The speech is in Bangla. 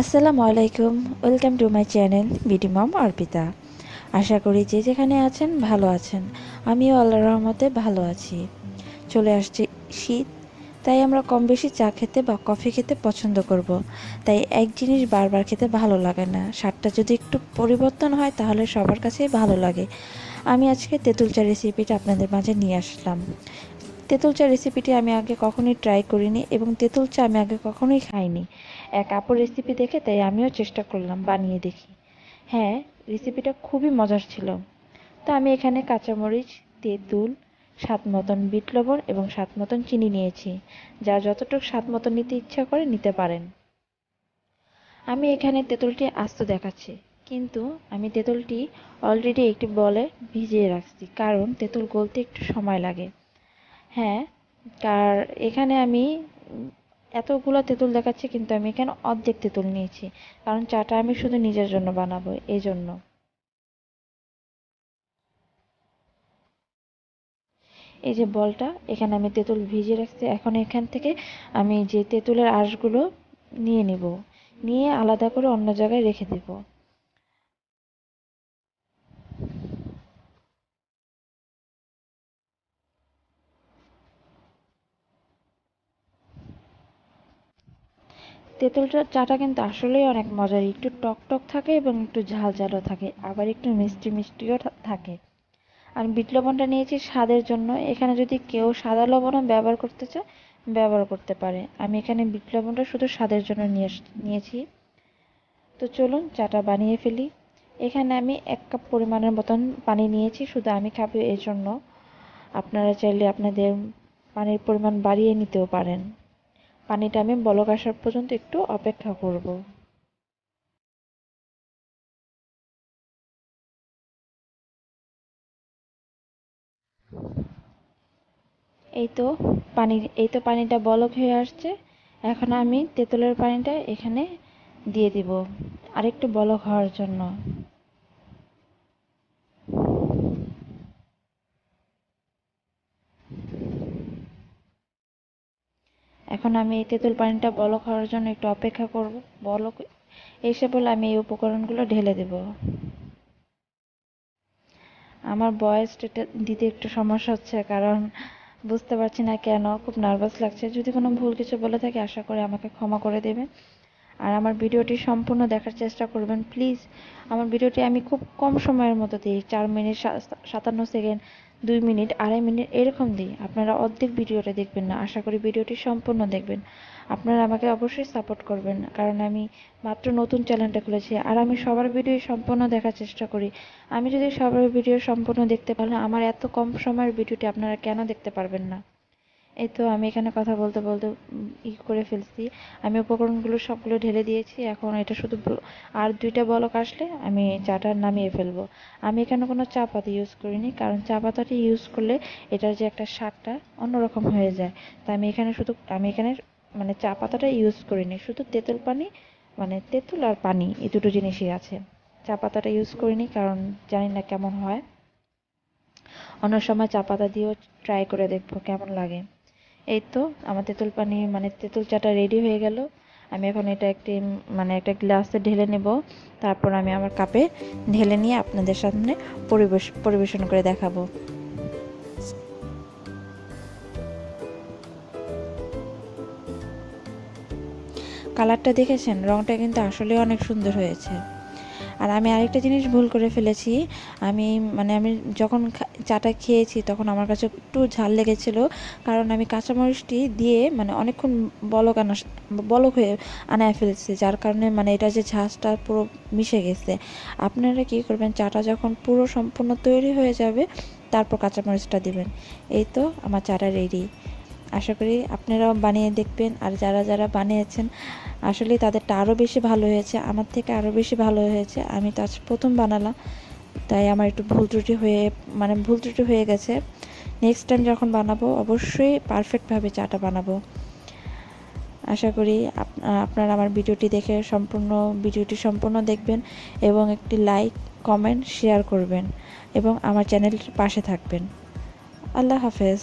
আসসালামু আলাইকুম, welcome to my channel BD mom Arpita. আশা করি যে যেখানে আছেন ভালো আছেন। আমিও আল্লাহ রহমতে ভালো আছি। চলে আসছে শীত, তাই আমরা কম বেশি চা খেতে বা কফি খেতে পছন্দ করব। তাই এক জিনিস বারবার খেতে ভালো লাগে না। স্বাদটা যদি একটু পরিবর্তন হয়, তাহলে সবার কাছেই ভালো লাগে। আমি আজকে তেঁতুল চা রেসিপিটা আপনাদের মাঝে নিয়ে আসলাম। তেঁতুল চা রেসিপিটি আমি আগে কখনোই ট্রাই করিনি এবং তেঁতুল চা আমি আগে কখনোই খাইনি। এক আপুর রেসিপি দেখে তাই আমিও চেষ্টা করলাম বানিয়ে দেখি। হ্যাঁ রেসিপিটা খুবই মজার ছিল। তো আমি এখানে কাঁচামরিচ, তেঁতুল, স্বাদ মতন বিট লবণ এবং স্বাদ মতন চিনি নিয়েছি, যা যতটুকু স্বাদ মতন নিতে ইচ্ছা করে নিতে পারেন। আমি এখানে তেঁতুলটি আস্ত দেখাচ্ছি, কিন্তু আমি তেঁতুলটি অলরেডি একটি বলে ভিজিয়ে রাখছি, কারণ তেঁতুল গলতে একটু সময় লাগে। হ্যাঁ আর এখানে আমি এতগুলো তেঁতুল দেখাচ্ছি, কিন্তু আমি এখানে অর্ধেক তেঁতুল নিয়েছি। কারণ চাটা আমি শুধু নিজের জন্য বানাবো, এই জন্য। এই যে বলটা, এখানে আমি তেঁতুল ভিজিয়ে রাখছি। এখন এখান থেকে আমি যে তেঁতুলের আঁশগুলো নিয়ে নিব, নিয়ে আলাদা করে অন্য জায়গায় রেখে দেবো। তেঁতুলটা চাটা কিন্তু আসলেই অনেক মজার। একটু টক টক থাকে এবং একটু ঝাল ঝালও থাকে, আবার একটু মিষ্টি মিষ্টিও থাকে। আমি বিট লবণটা নিয়েছি স্বাদের জন্য। এখানে যদি কেউ সাদা লবণও ব্যবহার করতে চায়, ব্যবহার করতে পারে। আমি এখানে বিট লবণটা শুধু স্বাদের জন্য নিয়ে নিয়েছি। তো চলুন চাটা বানিয়ে ফেলি। এখানে আমি এক কাপ পরিমাণের মতন পানি নিয়েছি, শুধু আমি খাব এই জন্য আপনারা চাইলে আপনাদের পানির পরিমাণ বাড়িয়ে নিতেও পারেন। পানিটা আমি বলক আসার পর্যন্ত একটু অপেক্ষা করব। এই তো পানি, এই তো পানিটা বলক হয়ে আসছে। এখন আমি তেঁতুলের পানিটা এখানে দিয়ে দিব, আরেকটু বলক হওয়ার জন্য। এখন আমি এই তেঁতুল পানিটা বলক হওয়ার জন্য একটু অপেক্ষা করব। বলক এসে বলে আমি এই উপকরণগুলো ঢেলে দেব। আমার বয়স দিতে একটু সমস্যা হচ্ছে, কারণ বুঝতে পারছি না কেন, খুব নার্ভাস লাগছে। যদি কোনো ভুল কিছু বলে থাকি, আশা করি আমাকে ক্ষমা করে দেবে। আর আমার ভিডিওটি সম্পূর্ণ দেখার চেষ্টা করবেন, প্লিজ। আমার ভিডিওটি আমি খুব কম সময়ের মতো দিই, চার মিনিট সাতান্ন সেকেন্ড। দুই মিনিট, আড়াই মিনিট এরকম দিই। আপনারা অর্ধেক ভিডিওটা দেখবেন না। আশা করি ভিডিওটি সম্পূর্ণ দেখবেন। আপনারা আমাকে অবশ্যই সাপোর্ট করবেন, কারণ আমি মাত্র নতুন চ্যানেলটা খুলেছি। আর আমি সবার ভিডিও সম্পূর্ণ দেখার চেষ্টা করি। আমি যদি সবার ভিডিও সম্পূর্ণ দেখতে পারলে আমার এত কম সময়ের ভিডিওটি আপনারা কেন দেখতে পারবেন না? এই তো আমি এখানে কথা বলতে বলতে ই করে ফেলছি। আমি উপকরণগুলো সবগুলো ঢেলে দিয়েছি, এখন এটা শুধু আর দুইটা বলক আসলে আমি চাটা নামিয়ে ফেলব। আমি এখানে কোনো চা পাতা ইউজ করিনি, কারণ চা পাতাটি ইউজ করলে এটার যে একটা স্বাদটা অন্যরকম হয়ে যায়। তাই আমি এখানে শুধু, আমি এখানে মানে চা পাতাটা ইউজ করিনি, শুধু তেঁতুল পানি মানে তেঁতুল আর পানি, এই দুটো জিনিসই আছে। চা পাতাটা ইউজ করিনি, কারণ জানি না কেমন হয়। অন্য সময় চা পাতা দিয়েও ট্রাই করে দেখব, কেমন লাগে। এই তো, আমার তেঁতুল পানি মানে তেঁতুল চাটা রেডি হয়ে গেল। আমি এখন এটা একটি মানে একটা গ্লাসে ঢেলে নেব। তারপর আমি আমার কাপে ঢেলে নিয়ে আপনাদের সামনে পরিবেশ, পরিবেশন করে দেখাবো। কালারটা দেখেছেন? রংটা কিন্তু আসলে অনেক সুন্দর হয়েছে। আর আমি আরেকটা জিনিস ভুল করে ফেলেছি। আমি মানে আমি যখন চাটা খেয়েছি তখন আমার কাছে একটু ঝাল লেগেছিলো। কারণ আমি কাঁচামরিচটি দিয়ে মানে অনেকক্ষণ বলক আনা, বলক হয়ে আনায় ফেলেছি। যার কারণে মানে এটা যে ঝাঁসটা পুরো মিশে গেছে। আপনারা কী করবেন, চাটা যখন পুরো সম্পূর্ণ তৈরি হয়ে যাবে, তারপর কাঁচামরিচটা দিবেন। এই তো, আমার চাটা রেডি আশা করি আপনারাও বানিয়ে দেখবেন আর যারা যারা বানিয়েছেন, আসলে তাদেরটা আরও বেশি ভালো হয়েছে, আমার থেকে আরও বেশি ভালো হয়েছে। আমি তো আজ প্রথম বানালাম, তাই আমার একটু ভুল ত্রুটি হয়ে মানে ভুল ত্রুটি হয়ে গেছে। নেক্সট টাইম যখন বানাবো, অবশ্যই পারফেক্টভাবে চাটা বানাবো। আশা করি আপনারা আমার ভিডিওটি দেখে সম্পূর্ণ, ভিডিওটি সম্পূর্ণ দেখবেন এবং একটি লাইক কমেন্ট শেয়ার করবেন এবং আমার চ্যানেলটির পাশে থাকবেন। আল্লাহ হাফেজ।